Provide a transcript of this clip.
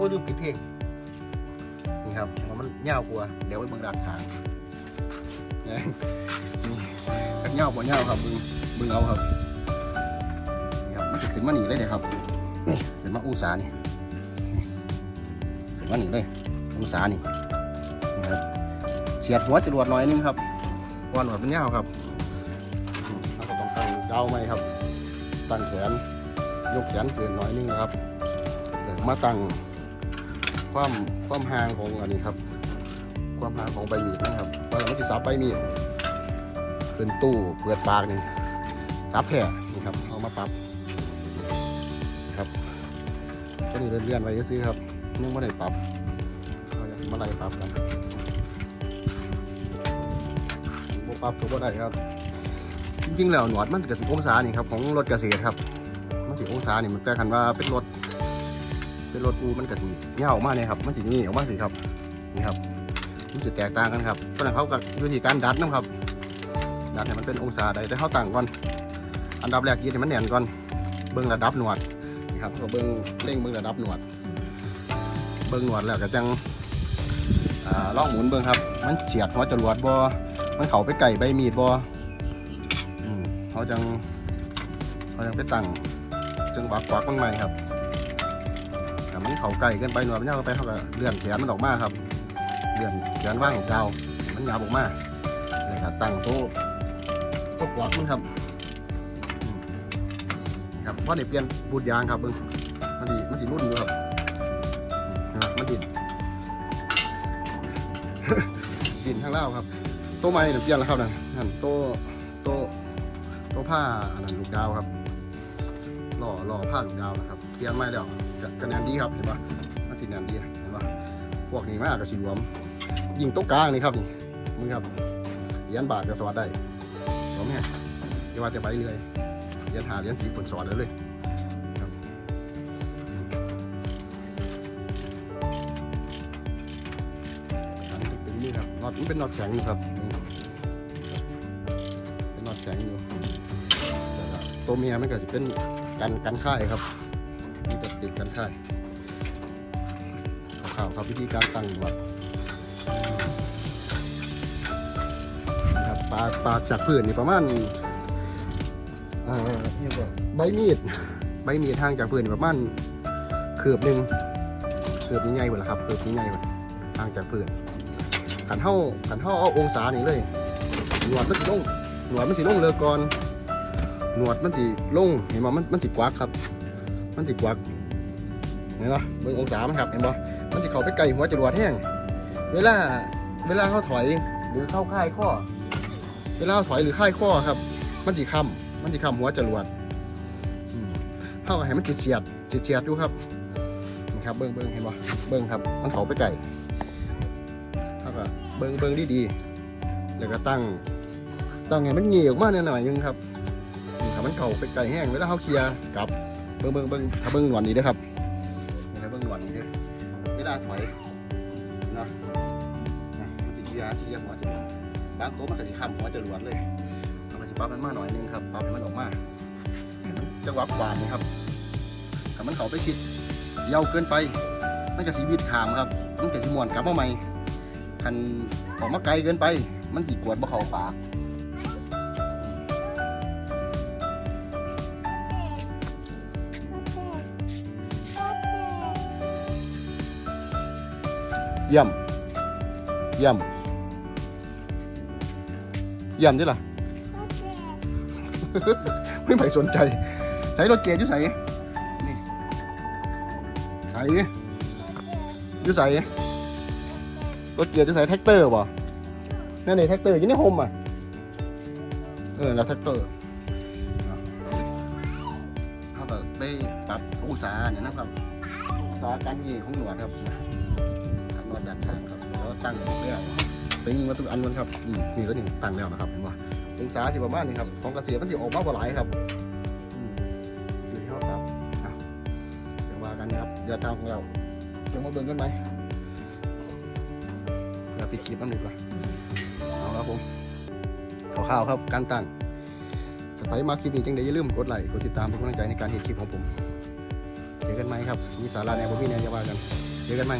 อ้ยลืมปิดเพลงนี่ครับเพรามันเงาวกว่าเดี๋ยวไปเบิ่งด้านข้างนี่กันเงาวบ่เงาครับเบิ่งเบิ่งเอาครับนี่ครับมันจะขึ้นมาหนีเลยเนี่ยครับนี่ขึ้นมาองศานี่ขึ้นมาหนีเลยองศานี่นี่ครับเฉียดหัวจรวดหน่อยนึงครับเพราะว่าหนวดมันเงาครับเราก็ต้องตั้งเดาไหมครับตั้งแขนยกแขนเกินหน่อยนึงนะครับมาตั้ง ความความห่างของอันนี้ครับ ความห่างของใบมีดนะครับว่าเราไม่ติดสับใบมีดขึ้นตู้เปิดปากนี่สับแผ่นี่ครับเอามาปรับครับก็นี่เลื่อนๆไว้ซื้อครับยังไม่ได้ปรับเราจะมาไล่ปรับกันโมปรับก็ได้ครับ จริงๆแล้วหนวดมันกับสิบองศานี่ครับของรถเกษตรครับมันสิบองศานี่มันแปลกันว่าเป็นรถ เป็นรถอูมันกับสิเงาออกมาเนี่ยครับมันสินี่ออกมาสิครับนี่ครับมันจะแตกต่างกันครับเพราะนั้นเขากับวิธีการดัดนะครับ ดัดให้มันเป็นองศาใดแต่เขาต่างก่อนอันดับแรกยืดให้มันแน่นก่อนเบิ้งระดับหนวดนี่ครับก็เบิ้งเร่งเบิ้งระดับหนวด เบิ้งหนวดแล้วก็จังอ่าลองหมุนเบิ้งครับ มันเฉียดหัวจรวดบ่มันเข้าไปไก่ใบมีดบ่อืมเขาจังเขาจังไปตั้งจังหวะกวักมันใหม่ครับ มันเขาไก่เกินไปหน่วยมันยาวไปเขาก็เลื่อนแขนมันออกมาครับเลื่อนแขนว่างของเจ้ามันยาวออกมาเลยครับตั้งโต๊ะโต๊ะกวักมันครับครับเพราเนี่ยเปลี่ยนบูดยางครับเบิ้งมันดีมันสีรุ่นอยู่ครับมันดินดินข้างล่างครับโต๊ะไม้เนี่ยเปลี่ยนแล้วครับนั่นนั่นโต๊ะโต๊ะโต๊ะผ้าอันนั้นลูกดาวครับ หล่อหล่อผ้าลูกดาวนะครับเตรียมไม้แล้วจะจะแนนดีครับเห็นปะมันสีแนนดีเห็นปะพวกนี้มากกับสีรวม ยิงโต๊ะกลางนี่ครับนี่มึงครับเหรียญบาทก็สวัสดได้สมเนี่ยอย่าว่าจะไปเรื่อยเหรียญหาเหรียญสีผลสวัสดเลยนี่ครับน็อตมันเป็นน็อตแข็งอยู่ครับเป็นนอดแข็งอยู่แต่ละตัวเมียมันก็จะเป็น กันกันค่ายครับมีแต่ติดกันค่ายข่าวๆครับวิธีการตั้งหนวดนะครับปากปากจากพื้นนี่ประมาณอ่าเรียกว่าใบมีดใบมีดทางจากพื้นนี่ประมาณเกือบหนึ่งเกือบใหญ่หมดแล้วครับเกือบใหญ่หมดทางจากพื้นขันเท่าขันเท่าเอาองศานี่เลยหนวดมันจะลงหนวดมันสิลงเรือก่อน หนวดมันสิลงเห็นบ่มันมันสิกวักครับ มันสิกวักเห็นบ่เบิ่งองศามันครับเห็นบ่มันสิเข้าไปไกลหัวจรวดแห้งเวลาเวลาเขาถอยหรือเข้าค่ายข้อ เวลาเขาถอยหรือค่ายข้อครับ มันสิค้ำมันสิค้ำหัวจรวดเข้าให้มันเฉียดเฉียดเฉียดดูครับนี่ครับเบิ่งเบิ่งเห็นบ่เบิ่งครับมันเข้าไปไกลแล้วก็เบิ่งเบิ่งดีๆแล้วก็ตั้งตั้งให้มันเหนียวมากหน่อยนึงครับ นี่ครับมันเข่าไปไก่แห้งเวลาเขาเคลียร์กลับเบิ้งเบิ้งเบิ้งถ้าเบิ้งหนวดนี้เด้อครับนี่ถ้าเบิ้งหนวดนี้เด้อเวลาถอยนะนะมันจะเคลียร์เคลียร์หัวจรวดบางตัวมันก็จะค้ำหัวจรวดเลยเราก็จะปรับมันมากหน่อยนึงครับปรับให้มันออกมาให้มันจังหวะกวาดนี่ครับถ้ามันเข่าไปชิดเยาวเกินไป มันจะสีวิดขามครับ มันจะสีมวนกลับมาใหม่คันออกมาไกลเกินไป มันสีกวดบ่เข้าปาก เยี่ยม เยี่ยม เยี่ยมดิล่ะ ไม่ไปสนใจ ใส่รถเกียร์อยู่ใส่นี่ใส่อยู่ใส่รถเกียร์อยู่ใส่แท็กเตอร์บ่นั่นนี่แท็กเตอร์อยู่ในโฮมอะ เออ แล้วแท็กเตอร์เขาก็ไปปรับองศาเนี่ยนะครับองศาการยีของหนวดครับ้านข้างครับแล้วตั้งเรื่อยตึงมาทุกอันมันครับอืมนี่ก็นี่ตั้งแล้วนะครับเห็นป่ะองศาสิประมาณนี้ครับของกระเกษตรมันสิออกมาบ่หลายครับอืมอยู่ที่เขาครับอะเดี๋ยวว่ากันนะครับเดี๋ยวตามของเราจะมาเบิ่งกันไหมเดี๋ยวปิดคลิปนั่นดีกว่าเอาครับผมข่าวครับการตั้งถ้าใครมาคลิปนี้จังได้อย่าลืมกดไลค์กดติดตามเป็นกำลังใจในการเห็นคลิปของผมเจอกันไหมครับ มีสาระแนวบ่มีแนวจะว่ากันเจอกันไหม